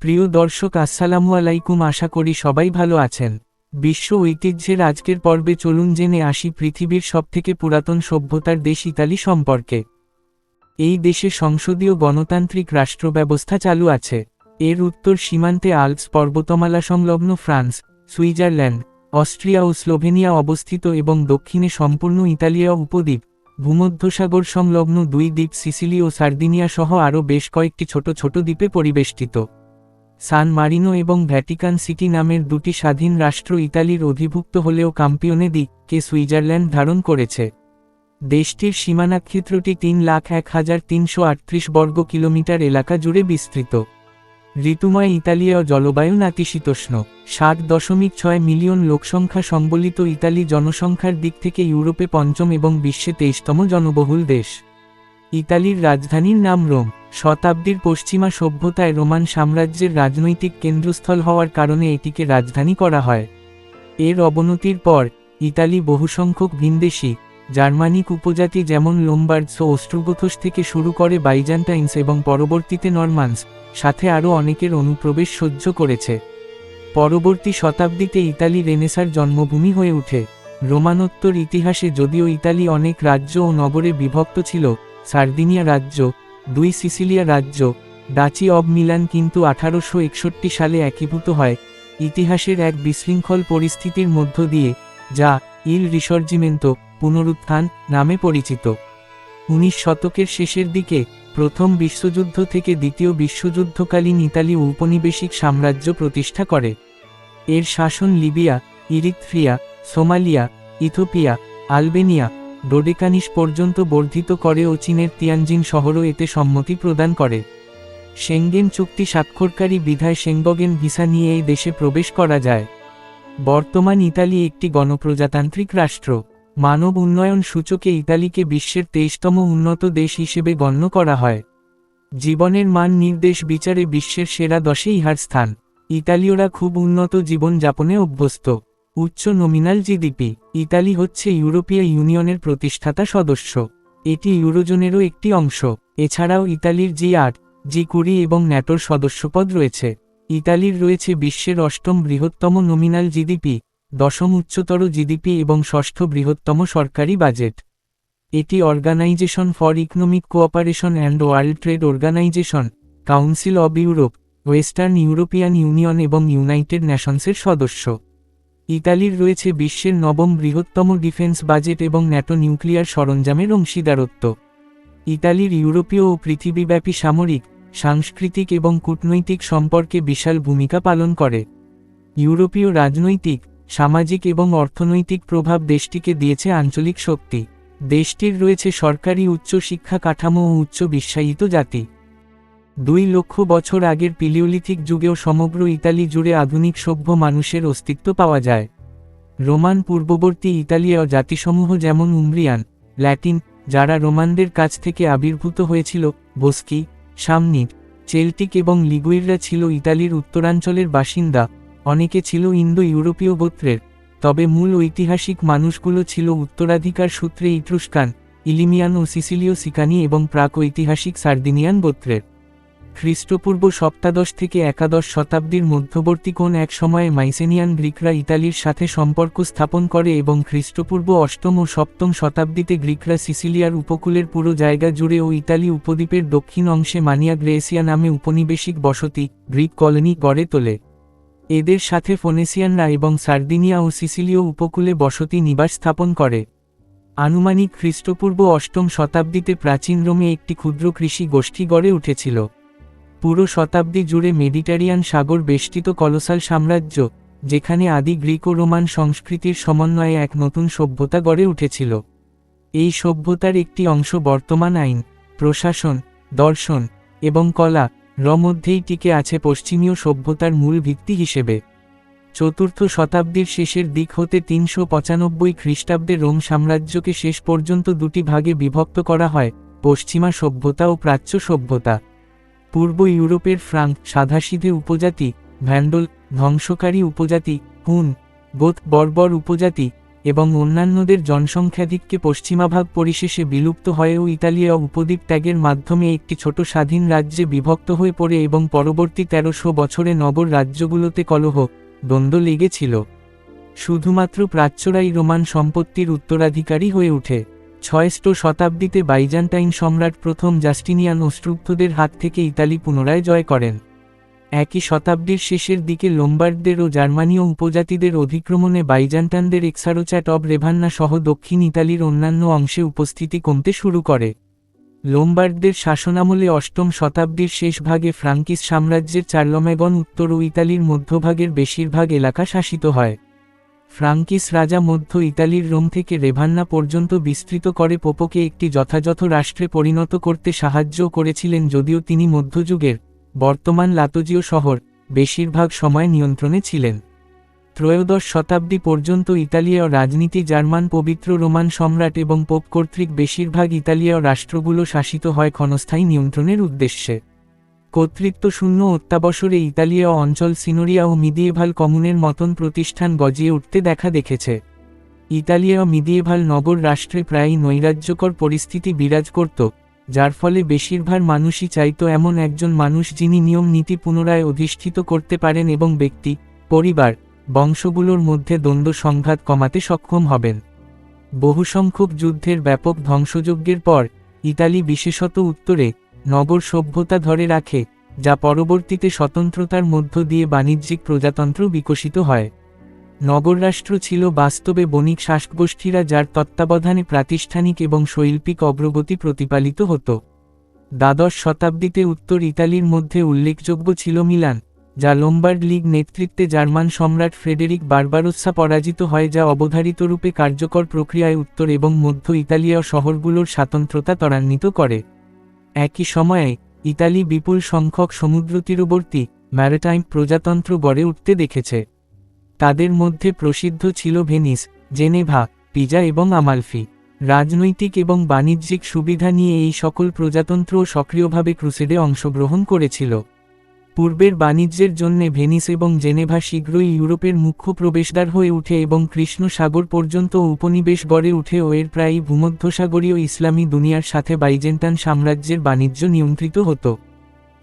প্রিয় দর্শক, আসসালামু আলাইকুম। আশা করি সবাই ভালো আছেন। বিশ্ব ঐতিহ্যের আজকের পর্বে চলুন জেনে আসি পৃথিবীর সবথেকে পুরাতন সভ্যতার দেশ ইতালি সম্পর্কে। এই দেশে সংসদীয় গণতান্ত্রিক রাষ্ট্র ব্যবস্থা চালু আছে। এর উত্তর সীমান্তে আল্পস পর্বতমালা সংলগ্ন ফ্রান্স, সুইজারল্যান্ড, অস্ট্রিয়া ও স্লোভেনিয়া অবস্থিত এবং দক্ষিণে সম্পূর্ণ ইতালিয়া উপদ্বীপ, ভূমধ্যসাগর সংলগ্ন দুই দ্বীপ সিসিলি ও সার্দিনিয়া সহ আরও বেশ কয়েকটি ছোট ছোট দ্বীপে পরিবেষ্টিত। সান মারিনো এবং ভ্যাটিকান সিটি নামের দুটি স্বাধীন রাষ্ট্র ইতালির অধিভুক্ত হলেও কাম্পিওনে দিককে সুইজারল্যান্ড ধারণ করেছে। দেশটির সীমানাক্ষেত্রটি তিন লাখ এক হাজার তিনশো আটত্রিশ বর্গ কিলোমিটার এলাকা জুড়ে বিস্তৃত। ঋতুময় ইতালীয় জলবায়ু নাতিশীতোষ্ণ। ষাট দশমিক ছয় মিলিয়ন লোকসংখ্যা সম্বলিত ইতালি জনসংখ্যার দিক থেকে ইউরোপে পঞ্চম এবং বিশ্বে তেইশতম জনবহুল দেশ। ইতালির রাজধানীর নাম রোম। শতাব্দীর পশ্চিমা সভ্যতায় রোমান সাম্রাজ্যের রাজনৈতিক কেন্দ্রস্থল হওয়ার কারণে এটিকে রাজধানী করা হয়। এর অবনতির পর, ইতালি বহুসংখ্যক ভিনদেশী, জার্মানিক উপজাতি যেমন লোমবার্ডস ও অস্ট্রোগোথস থেকে শুরু করে বাইজান্টাইন্স এবং পরবর্তীতে নরমান্স, সাথে আরও অনেকের অনুপ্রবেশ সহ্য করেছে। পরবর্তী শতাব্দীতে ইতালি রেনেসার জন্মভূমি হয়ে ওঠে। রোমানোত্তর ইতিহাসে যদিও ইতালি অনেক রাজ্য ও নগরে বিভক্ত ছিল, সার্দিনিয়া রাজ্য দুই সিসিলিয়া রাজ্য, ডাচি অব মিলান কিন্তু আঠারোশো একষট্টি সালে একীভূত হয়, ইতিহাসের এক বিশৃঙ্খল পরিস্থিতির মধ্য দিয়ে, যা ইল রিসর্জিমেন্তো পুনরুত্থান নামে পরিচিত। উনিশ শতকের শেষের দিকে প্রথম বিশ্বযুদ্ধ থেকে দ্বিতীয় বিশ্বযুদ্ধকালীন ইতালি ঔপনিবেশিক সাম্রাজ্য প্রতিষ্ঠা করে। এর শাসন Libya, Eritrea, Somalia Ethiopia Albania Dodecanese পর্যন্ত বর্ধিত করে ও চীনের তিয়ানজিন শহরও এতে সম্মতি প্রদান করে। সেঙ্গেন চুক্তি স্বাক্ষরকারী বিধায় সেঙ্গগেন ভিসা নিয়ে এই দেশে প্রবেশ করা যায়। বর্তমান ইতালি একটি গণপ্রজাতান্ত্রিক রাষ্ট্র। মানব উন্নয়ন সূচকে ইতালিকে বিশ্বের তেইশতম উন্নত দেশ হিসেবে গণ্য করা হয়। জীবনের মান নির্দেশ বিচারে বিশ্বের সেরা দশে ইহার স্থান। ইতালীয়রা খুব উন্নত জীবন যাপনে অভ্যস্ত। উচ্চ নমিনাল জিডিপি ইতালি হচ্ছে ইউরোপীয় ইউনিয়নের প্রতিষ্ঠাতা সদস্য। এটি ইউরোজোনেরও একটি অংশ। এছাড়াও ইতালির জি আট জি কুড়ি এবং ন্যাটোর সদস্যপদ রয়েছে। ইতালির রয়েছে বিশ্বের অষ্টম বৃহত্তম নমিনাল জিডিপি দশম উচ্চতর জিডিপি এবং ষষ্ঠ বৃহত্তম সরকারি বাজেট। এটি organisation for economic cooperation and world trade organisation council of Europe western European union এবং ইউনাইটেড নেশনসের সদস্য। ইতালির রয়েছে বিশ্বের নবম বৃহত্তম ডিফেন্স বাজেট এবং ন্যাটো নিউক্লিয়ার সরঞ্জামের অংশীদারত্ব। ইতালির ইউরোপীয় ও পৃথিবীব্যাপী সামরিক, সাংস্কৃতিক এবং কূটনৈতিক সম্পর্কে বিশাল ভূমিকা পালন করে। ইউরোপীয় রাজনৈতিক, সামাজিক এবং অর্থনৈতিক প্রভাব দেশটিকে দিয়েছে আঞ্চলিক শক্তি। দেশটির রয়েছে সরকারি উচ্চ শিক্ষা কাঠামো ও উচ্চ বিশ্বায়িত জাতি। দুই লক্ষ বছর আগের পিলিওলিথিক যুগেও সমগ্র ইতালি জুড়ে আধুনিক সভ্য মানুষের অস্তিত্ব পাওয়া যায়। রোমান পূর্ববর্তী ইতালীয় জাতিসমূহ যেমন উমরিয়ান, ল্যাটিন, যারা রোমানদের কাছ থেকে আবির্ভূত হয়েছিল, বস্কি, সামনিক, চেল্টিক এবং লিগুইররা ছিল ইতালির উত্তরাঞ্চলের বাসিন্দা, অনেকে ছিল ইন্দো ইউরোপীয় গোত্রের। তবে মূল ঐতিহাসিক মানুষগুলো ছিল উত্তরাধিকার সূত্রে ইট্রুস্কান ইলিমিয়ান ও সিসিলীয় সিকানি এবং প্রাক ঐতিহাসিক সার্দিনিয়ান গোত্রের। খ্রিস্টপূর্ব সপ্তাদশ থেকে একাদশ শতাব্দীর মধ্যবর্তী কোন এক সময়ে মাইসেনিয়ান গ্রিকরা ইতালির সাথে সম্পর্ক স্থাপন করে এবং খ্রিস্টপূর্ব অষ্টম ও সপ্তম শতাব্দীতে গ্রিকরা সিসিলিয়ার উপকূলের পুরো জায়গা জুড়ে ও ইতালি উপদ্বীপের দক্ষিণ অংশে মানিয়া গ্রেসিয়া নামে উপনিবেশিক বসতি, গ্রিক কলোনি গড়ে তোলে। এদের সাথে ফোনেসিয়ানরা এবং সার্দিনিয়া ও সিসিলীয় উপকূলে বসতি নিবাস স্থাপন করে। আনুমানিক খ্রিস্টপূর্ব অষ্টম শতাব্দীতে প্রাচীন রোমে একটি ক্ষুদ্র কৃষি গোষ্ঠী গড়ে উঠেছিল। পুরো শতাব্দী জুড়ে মেডিটারিয়ান সাগর বেষ্টিত কলোসাল সাম্রাজ্য, যেখানে আদি গ্রিক ও রোমান সংস্কৃতির সমন্বয়ে এক নতুন সভ্যতা গড়ে উঠেছিল। এই সভ্যতার একটি অংশ বর্তমান আইন, প্রশাসন, দর্শন এবং কলা, র মধ্যেই টিকে আছে পশ্চিমীয় সভ্যতার মূল ভিত্তি হিসেবে। চতুর্থ শতাব্দীর শেষের দিক হতে তিনশো পঁচানব্বই খ্রিস্টাব্দে রোম সাম্রাজ্যকে শেষ পর্যন্ত দুটি ভাগে বিভক্ত করা হয়, পশ্চিমা সভ্যতা ও প্রাচ্য সভ্যতা। পূর্ব ইউরোপের ফ্রাঙ্ক সাধাসিধে উপজাতি, ভ্যান্ডল, ধ্বংসকারী উপজাতি, হুন গোথ বর্বর উপজাতি এবং অন্যান্যদের জনসংখ্যাধিককে পশ্চিমাভাগ পরিশেষে বিলুপ্ত হয়েও ইতালিয়া উপদ্বীপ ত্যাগের মাধ্যমে একটি ছোট স্বাধীন রাজ্যে বিভক্ত হয়ে পড়ে এবং পরবর্তী তেরোশো বছরে নগর রাজ্যগুলোতে কলহ, দ্বন্দ্ব লেগেছিল। শুধুমাত্র প্রাচ্যরাই রোমান সম্পত্তির উত্তরাধিকারী হয়ে ওঠে। ছয়ষ্ঠ শতাব্দীতে বাইজান্টাইন সম্রাট প্রথম জাস্টিনিয়ান অস্ট্রুপ্তদের হাত থেকে ইতালি পুনরায় জয় করেন। একই শতাব্দীর শেষের দিকে লোম্বার্ডদের ও জার্মানীয় উপজাতিদের অধিক্রমণে বাইজান্টানদের এক্সারোচ্যাট অব রেভান্না সহ দক্ষিণ ইতালির অন্যান্য অংশে উপস্থিতি কমতে শুরু করে। লোম্বার্ডদের শাসনামলে অষ্টম শতাব্দীর শেষ ভাগে ফ্রাঙ্কিস সাম্রাজ্যের চার্লমেগন উত্তর ও ইতালির মধ্যভাগের বেশিরভাগ এলাকা শাসিত হয়। ফ্রাঙ্কিস রাজা মধ্য ইতালির রোম থেকে রেভান্না পর্যন্ত বিস্তৃত করে পোপোকে একটি যথাযথ রাষ্ট্রে পরিণত করতে সাহায্য করেছিলেন যদিও তিনি মধ্যযুগের, বর্তমান লাতোজীয় শহর, বেশিরভাগ সময় নিয়ন্ত্রণে ছিলেন। ত্রয়োদশ শতাব্দী পর্যন্ত ইতালীয় রাজনীতি জার্মান পবিত্র রোমান সম্রাট এবং পোপ কর্তৃক বেশিরভাগ ইতালীয় রাষ্ট্রগুলো শাসিত হয় ক্ষণস্থায়ী নিয়ন্ত্রণের উদ্দেশ্যে। কর্তৃত্বশূন্য অত্যাবসরে ইতালীয় অঞ্চল সিনোরিয়া ও মিদিয়েভাল কমুনের মতন প্রতিষ্ঠান গজিয়ে উঠতে দেখা দেখেছে। ইতালীয় মিদিয়েভাল নগর রাষ্ট্রে প্রায়ই নৈরাজ্যকর পরিস্থিতি বিরাজ করত, যার ফলে বেশিরভাগ মানুষই চাইত এমন একজন মানুষ যিনি নিয়ম নীতি পুনরায় অধিষ্ঠিত করতে পারেন এবং ব্যক্তি, পরিবার, বংশগুলোর মধ্যে দ্বন্দ্ব সংঘাত কমাতে সক্ষম হবেন। বহুসংখ্যক যুদ্ধের ব্যাপক ধ্বংসযজ্ঞের পর, ইতালি বিশেষত উত্তরে নগর সভ্যতা ধরে রাখে, যা পরবর্তীতে স্বতন্ত্রতার মধ্য দিয়ে বাণিজ্যিক প্রজাতন্ত্র বিকশিত হয়। নগররাষ্ট্র ছিল বাস্তবে বণিক শাসকগোষ্ঠীরা যার তত্ত্বাবধানে প্রাতিষ্ঠানিক এবং শৈল্পিক অগ্রগতি প্রতিপালিত হতো। দ্বাদশ শতাব্দীতে উত্তর ইতালির মধ্যে উল্লেখযোগ্য ছিল মিলান, যা লোম্বার্ড লীগ নেতৃত্বে জার্মান সম্রাট ফ্রেডেরিক বারবারোসা পরাজিত হয়, যা অবধারিতরূপে কার্যকর প্রক্রিয়ায় উত্তর এবং মধ্য ইতালীয় শহরগুলোর স্বাতন্ত্রতা ত্বরান্বিত করে। একই সময়ে, ইতালি বিপুল সংখ্যক সমুদ্রতীরবর্তী ম্যারাটাইম প্রজাতন্ত্র গড়ে উঠতে দেখেছে। তাদের মধ্যে প্রসিদ্ধ ছিল ভেনিস, জেনেভা, পিজা এবং আমালফি। রাজনৈতিক এবং বাণিজ্যিক সুবিধা নিয়ে এই সকল প্রজাতন্ত্র সক্রিয়ভাবে ক্রুসেডে অংশগ্রহণ করেছিল। পূর্বের বাণিজ্যের জন্যে ভেনিস এবং জেনেভা শীঘ্রই ইউরোপের মুখ্য প্রবেশদ্বার হয়ে উঠে এবং কৃষ্ণ সাগর পর্যন্ত উপনিবেশ গড়ে উঠে ও এর প্রায়ই ভূমধ্যসাগরীয় ইসলামী দুনিয়ার সাথে বাইজেন্টান সাম্রাজ্যের বাণিজ্য নিয়ন্ত্রিত হতো।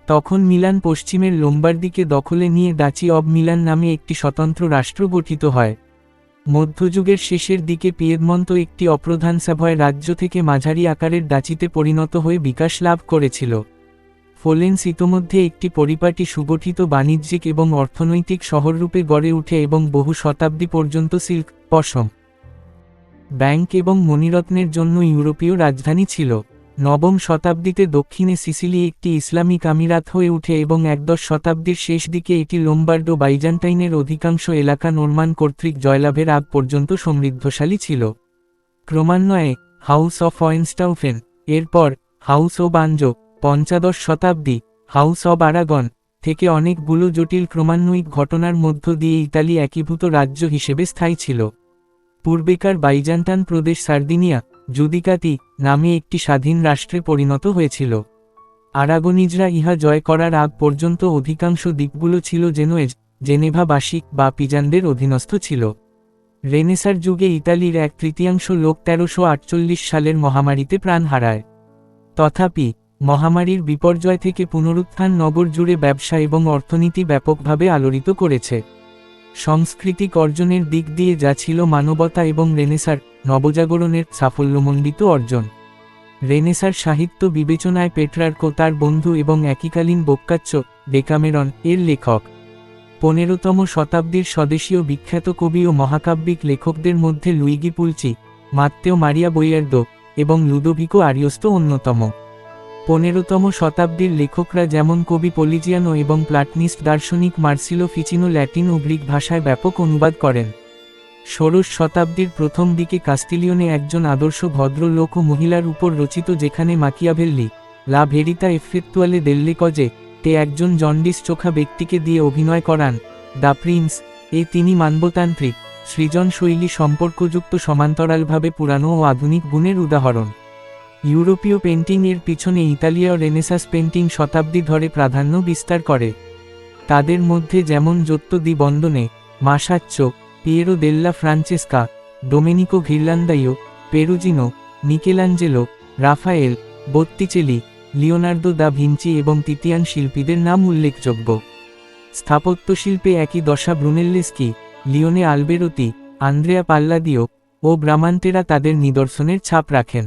তখন মিলান পশ্চিমের লোম্বার্দিকে দখলে নিয়ে ডাচি অব মিলান নামে একটি স্বতন্ত্র রাষ্ট্র গঠিত হয়। মধ্যযুগের শেষের দিকে পিয়েদমন্ত একটি অপ্রধান সভয় রাজ্য থেকে মাঝারি আকারের ডাচিতে পরিণত হয়ে বিকাশ লাভ করেছিল। ফোলেন্স ইতোমধ্যে একটি পরিপাটি সুগঠিত বাণিজ্যিক এবং অর্থনৈতিক শহররূপে গড়ে উঠে এবং বহু শতাব্দী পর্যন্ত সিল্ক, পশম, ব্যাংক এবং মণিরত্নের জন্য ইউরোপীয় রাজধানী ছিল। নবম শতাব্দীতে দক্ষিণে সিসিলি একটি ইসলামিক আমিরাত হয়ে উঠে এবং একদশ শতাব্দীর শেষ দিকে এটি লোম্বার্ডো বাইজান্টাইনের অধিকাংশ এলাকা নর্মান কর্তৃক জয়লাভের আগ পর্যন্ত সমৃদ্ধশালী ছিল। ক্রমান্বয়ে, হাউস অফ ওয়েনস্টাউফেন এরপর, house O বাঞ্জো পঞ্চাদশ Shatabdi, house of আরাগন, থেকে অনেকগুলো জটিল ক্রমান্বয়িক ঘটনার মধ্য দিয়ে ইতালি একীভূত রাজ্য হিসেবে স্থায়ী ছিল। পূর্বেকার বাইজান্টান প্রদেশ সার্দিনিয়া, জুদিকাতি নামে একটি স্বাধীন রাষ্ট্রে পরিণত হয়েছিল। আরাগনিজরা ইহা জয় করার আগ পর্যন্ত অধিকাংশ দ্বীপগুলো ছিল জেনোয়েজ, জেনেভাবাসিক বা পিজানদের অধীনস্থ ছিল। রেনেসার যুগে ইতালির এক তৃতীয়াংশ লোক তেরোশো সালের মহামারীতে প্রাণ হারায়। তথাপি মহামারীর বিপর্যয় থেকে পুনরুত্থান নগর জুড়ে ব্যবসা এবং অর্থনীতি ব্যাপকভাবে আলোড়িত করেছে। সাংস্কৃতিক অর্জনের দিক দিয়ে যা ছিল মানবতা এবং রেনেসার, নবজাগরণের সাফল্যমণ্ডিত অর্জন। রেনেসার সাহিত্য বিবেচনায় পেট্রার্কো তার বন্ধু এবং একইকালীন বোক্কাচ্চ, ডেকামেরন, এর লেখক। পনেরোতম শতাব্দীর স্বদেশীয় বিখ্যাত কবি ও মহাকাব্যিক লেখকদের মধ্যে লুইগি পুলচি, মাত্তেও মারিয়া বইয়ার্দো এবং লুদোভিকো আরিয়স্ত অন্যতম। পনেরোতম শতাব্দীর লেখকরা যেমন কবি পলিজিয়ানো এবং প্লাটনিস্ট দার্শনিক মার্সিলো ফিচিনো ল্যাটিন ও গ্রিক ভাষায় ব্যাপক অনুবাদ করেন। ষোড়শ শতাব্দীর প্রথম দিকে কাস্তিলিয়নে একজন আদর্শ ভদ্রলোক ও মহিলার উপর রচিত যেখানে মাকিয়াভেল্লি, লা ভেরিতা এফেক্তুয়ালে দেল্লে কজে, তে একজন জন্ডিস চোখা ব্যক্তিকে দিয়ে অভিনয় করান। দ্য প্রিন্স, এ তিনি মানবতান্ত্রিক, সৃজনশৈলী সম্পর্কযুক্ত সমান্তরালভাবে পুরানো ও আধুনিক গুণের উদাহরণ। ইউরোপীয় পেন্টিং এর পিছনে ইতালীয় রেনেসাস পেন্টিং শতাব্দী ধরে প্রাধান্য বিস্তার করে। তাদের মধ্যে যেমন Giotto di Bondone, Masaccio, Piero della Francesca Domenico Ghirlandaio, Perugino, Michelangelo, Raphael, Botticelli, Leonardo da Vinci এবং তিতিয়ান শিল্পীদের নাম উল্লেখযোগ্য। স্থাপত্যশিল্পে একই দশা ব্রুনেল্লেস্কি, লিওনে আলবেরতি, আন্দ্রেয়া পাল্লাদিও ও ব্রামান্তেরা তাদের নিদর্শনের ছাপ রাখেন।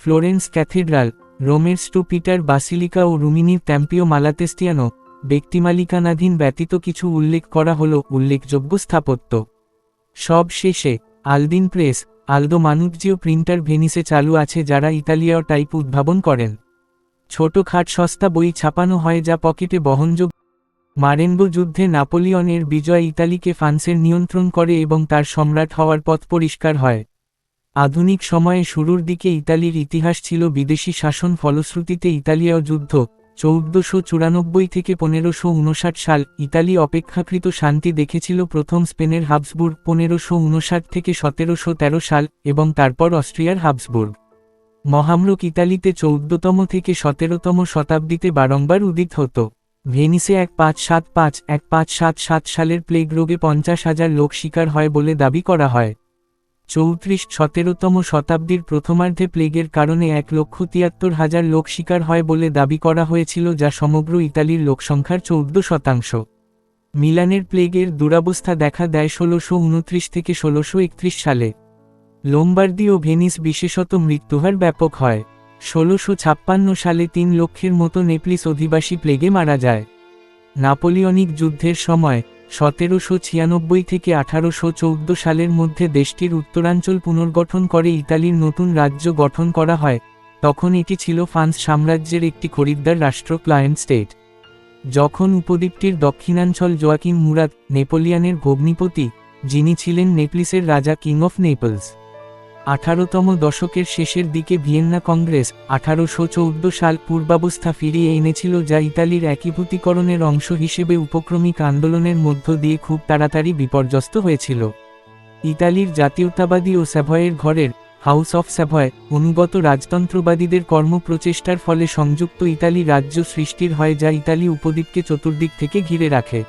ফ্লোরেন্স ক্যাথিড্রাল, রোমের স্টু পিটার বাসিলিকা ও রুমিনির ট্যাম্পিও মালাতেস্তিয়ানো, ব্যক্তিমালিকানাধীন ব্যতীত কিছু উল্লেখ করা হল উল্লেখযোগ্য স্থাপত্য। সব শেষে, Aldine press, Aldo Manuzio printer ভেনিসে চালু আছে যারা ইতালীয় টাইপ উদ্ভাবন করেন। ছোটখাট সস্তা বই ছাপানো হয় যা পকেটে বহনযোগ্য। মারেনবো যুদ্ধে নাপোলিয়নের বিজয় ইতালিকে ফ্রান্সের নিয়ন্ত্রণ করে এবং তার সম্রাট হওয়ার পথ পরিষ্কার হয়। আধুনিক সময়ে শুরুর দিকে ইতালির ইতিহাস ছিল বিদেশি শাসন ফলশ্রুতিতে ইতালীয় যুদ্ধ, চৌদ্দশো চুরানব্বই থেকে পনেরোশো উনষাট সাল ইতালি অপেক্ষাকৃত শান্তি দেখেছিল প্রথম স্পেনের হাবসবুর্গ, পনেরোশো উনষাট থেকে সতেরোশো তেরো সাল এবং তারপর অস্ট্রিয়ার হাবসবুর্গ। মহামরক ইতালিতে চৌদ্দতম থেকে সতেরোতম শতাব্দীতে বারংবার উদিত হতো। ভেনিসে এক পাঁচ সাত পাঁচ, এক পাঁচ সাত সাত সালের প্লেগ রোগে পঞ্চাশ হাজার লোক শিকার হয় বলে দাবি করা হয়। চৌত্রিশ সতেরোতম শতাব্দীর প্রথমার্ধে প্লেগের কারণে এক লক্ষ তিয়াত্তর হাজার লোক শিকার হয় বলে দাবি করা হয়েছিল, যা সমগ্র ইতালির লোকসংখ্যার চৌদ্দ শতাংশ। মিলানের প্লেগের দুরাবস্থা দেখা দেয় ষোলোশো উনত্রিশ থেকে ষোলোশো একত্রিশ সালে। লোমবার্দি ও ভেনিস বিশেষত মৃত্যুহার ব্যাপক হয়। ষোলোশো ছাপ্পান্ন সালে তিন লক্ষের মতো নেপলিস অধিবাসী প্লেগে মারা যায়। নাপোলিয়নিক যুদ্ধের সময় সতেরোশো ছিয়ানব্বই থেকে আঠারোশো চৌদ্দ সালের মধ্যে দেশটির উত্তরাঞ্চল পুনর্গঠন করে ইতালির নতুন রাজ্য গঠন করা হয়, তখন এটি ছিল ফ্রান্স সাম্রাজ্যের একটি খরিদ্দার রাষ্ট্র ক্লায়েন্ট স্টেট। যখন উপদ্বীপটির দক্ষিণাঞ্চল জোয়াকিম মুরাদ নেপোলিয়ানের ভগ্নিপতি, যিনি ছিলেন নেপলিসের রাজা কিং অফ নেপলস। আঠারোতম দশকের শেষের দিকে ভিয়েন্না কংগ্রেস আঠারোশো চৌদ্দ সাল পূর্বাবস্থা ফিরিয়ে এনেছিল, যা ইতালির একীভূতিকরণের অংশ হিসেবে উপক্রমিক আন্দোলনের মধ্য দিয়ে খুব তাড়াতাড়ি বিপর্যস্ত হয়েছিল। ইতালির জাতীয়তাবাদী ও স্যাভয়ের ঘরের হাউস অফ স্যাভয় অনুগত রাজতন্ত্রবাদীদের কর্মপ্রচেষ্টার ফলে সংযুক্ত ইতালি রাজ্য সৃষ্টির হয়, যা ইতালি উপদ্বীপকে চতুর্দিক থেকে ঘিরে রাখে।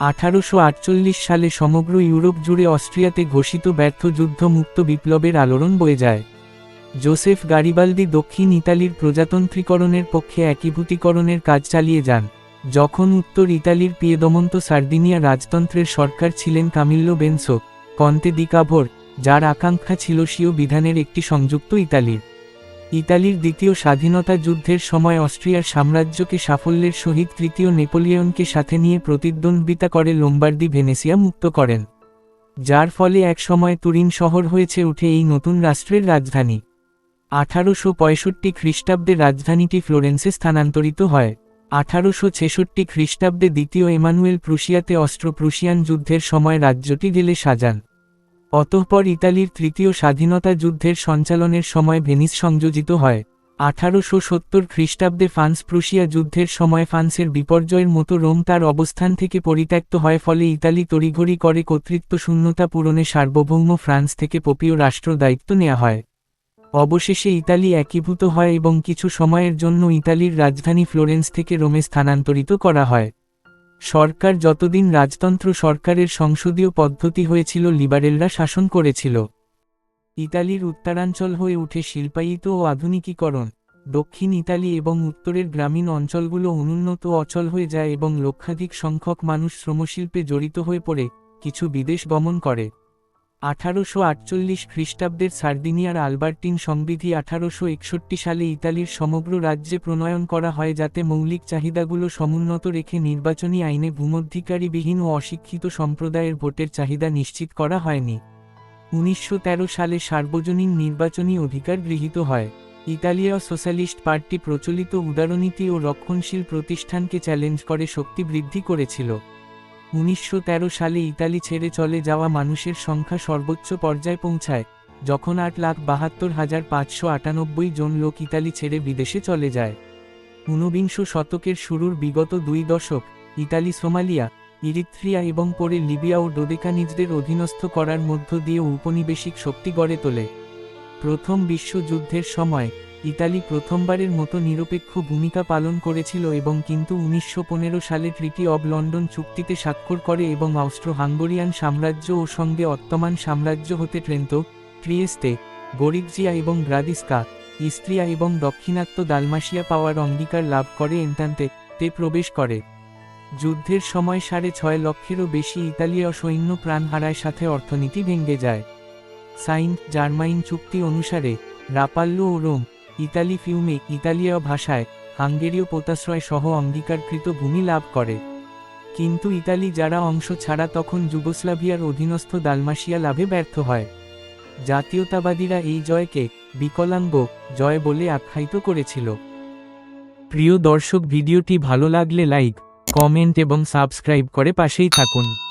আঠারোশো আটচল্লিশ সালে সমগ্র ইউরোপ জুড়ে অস্ট্রিয়াতে ঘোষিত ব্যর্থ যুদ্ধ মুক্ত বিপ্লবের আলোড়ন বয়ে যায়। জোসেফ গারিবালদি দক্ষিণ ইতালির প্রজাতন্ত্রীকরণের পক্ষে একীভূতিকরণের কাজ চালিয়ে যান, যখন উত্তর ইতালির পিয়েদমন্ত সার্দিনিয়া রাজতন্ত্রের সরকার ছিলেন কামিল্লো বেনসো কন্তে দিকাভোর যার আকাঙ্ক্ষা ছিল স্বীয় বিধানের একটি সংযুক্ত ইতালির। ইতালির দ্বিতীয় স্বাধীনতা যুদ্ধের সময় অস্ট্রিয়ার সাম্রাজ্যকে সাফল্যের সহিত তৃতীয় নেপোলিয়নকে সাথে নিয়ে প্রতিদ্বন্দ্বিতা করে লোম্বার্দি ভেনেসিয়া মুক্ত করেন, যার ফলে এক সময় তুরিন শহর হয়েছে উঠে এই নতুন রাষ্ট্রের রাজধানী। আঠারোশো পঁয়ষট্টি খ্রিস্টাব্দে রাজধানীটি ফ্লোরেন্সে স্থানান্তরিত হয়। আঠারোশো ছেষট্টি খ্রিস্টাব্দে দ্বিতীয় এমানুয়েল প্রুশিয়াতে অস্ট্রো প্রুশিয়ান যুদ্ধের সময় রাজ্যটি ঢেলে সাজান। অতঃপর ইতালির তৃতীয় স্বাধীনতা যুদ্ধের সঞ্চালনের সময় ভেনিস সংযোজিত হয়। আঠারোশো সত্তর খ্রিস্টাব্দে ফ্রান্স প্রুশিয়া যুদ্ধের সময় ফ্রান্সের বিপর্যয়ের মতো রোম তার অবস্থান থেকে পরিত্যক্ত হয়, ফলে ইতালি তড়িঘড়ি করে কর্তৃত্ব শূন্যতা পূরণে সার্বভৌম ফ্রান্স থেকে পপীয় রাষ্ট্র দায়িত্ব নেওয়া হয়। অবশেষে ইতালি একীভূত হয় এবং কিছু সময়ের জন্য ইতালির রাজধানী ফ্লোরেন্স থেকে রোমে স্থানান্তরিত করা হয়। সরকার যতদিন রাজতন্ত্র সরকারের সংসদীয় পদ্ধতি হয়েছিল, লিবারেলরা শাসন করেছিল। ইতালির উত্তরাঞ্চল হয়ে উঠে শিল্পায়িত ও আধুনিকীকরণ। দক্ষিণ ইতালি এবং উত্তরের গ্রামীণ অঞ্চলগুলো অনুন্নত অচল হয়ে যায় এবং লক্ষাধিক সংখ্যক মানুষ শ্রমশিল্পে জড়িত হয়ে পড়ে, কিছু বিদেশ গমন করে। আঠারোশো আটচল্লিশ খ্রিস্টাব্দের সার্দিনিয়ার আলবার্টিন সংবিধি আঠারোশো একষট্টি সালে ইতালির সমগ্র রাজ্যে প্রণয়ন করা হয় যাতে মৌলিক চাহিদাগুলো সমুন্নত রেখে নির্বাচনী আইনে ভূমধ্যিকারীবিহীন ও অশিক্ষিত সম্প্রদায়ের ভোটের চাহিদা নিশ্চিত করা হয়নি। উনিশশো তেরো সালে সার্বজনীন নির্বাচনী অধিকার গৃহীত হয়। ইতালীয় সোশ্যালিস্ট পার্টি প্রচলিত উদারনীতি ও রক্ষণশীল প্রতিষ্ঠানকে চ্যালেঞ্জ করে শক্তি বৃদ্ধি করেছিল। উনিশশো তেরো সালে ইতালি ছেড়ে চলে যাওয়া মানুষের সংখ্যা সর্বোচ্চ পর্যায়ে পৌঁছায়, যখন আট লাখ বাহাত্তর হাজার পাঁচশো আটানব্বই জন লোক ইতালি ছেড়ে বিদেশে চলে যায়। ঊনবিংশ শতকের শুরুর বিগত দুই দশক, ইতালি সোমালিয়া, ইরিত্রিয়া এবং পরে লিবিয়া ও ডোদেকানিজদের অধীনস্থ করার মধ্য দিয়ে ঔপনিবেশিক শক্তি গড়ে তোলে। প্রথম বিশ্বযুদ্ধের সময় ইতালি প্রথমবারের মতো নিরপেক্ষ ভূমিকা পালন করেছিল এবং কিন্তু উনিশশো পনেরো সালে ট্রিটি অব লন্ডন চুক্তিতে স্বাক্ষর করে এবং অস্ট্রো হাঙ্গরিয়ান সাম্রাজ্য ও সঙ্গে অত্তমান সাম্রাজ্য হতে ট্রেন্তো ট্রিয়েস্তে গরিবজিয়া এবং গ্রাদিস্কা, ইস্ত্রিয়া এবং দক্ষিণাত্য দালমাসিয়া পাওয়ার অঙ্গীকার লাভ করে এন্টান্তে তে প্রবেশ করে। যুদ্ধের সময় সাড়ে ছয় লক্ষেরও বেশি ইতালীয় সৈন্য প্রাণ হারায় সাথে অর্থনীতি ভেঙে যায়। সাইন জার্মাইন চুক্তি অনুসারে, রাপাল্লো ও রোম ইতালি ফিউমে, ইতালীয় ভাষায়, হাঙ্গেরীয় পোতাশ্রয় সহ অঙ্গীকারকৃত ভূমি লাভ করে। কিন্তু ইতালি যারা অংশ ছাড়া তখন যুগোস্লাভিয়ার অধীনস্থ দালমাসিয়া লাভে ব্যর্থ হয়। জাতীয়তাবাদীরা এই জয়কে বিকলাঙ্গ জয় বলে আখ্যায়িত করেছিল। প্রিয় দর্শক, ভিডিওটি ভালো লাগলে লাইক, কমেন্ট এবং সাবস্ক্রাইব করে পাশেই থাকুন।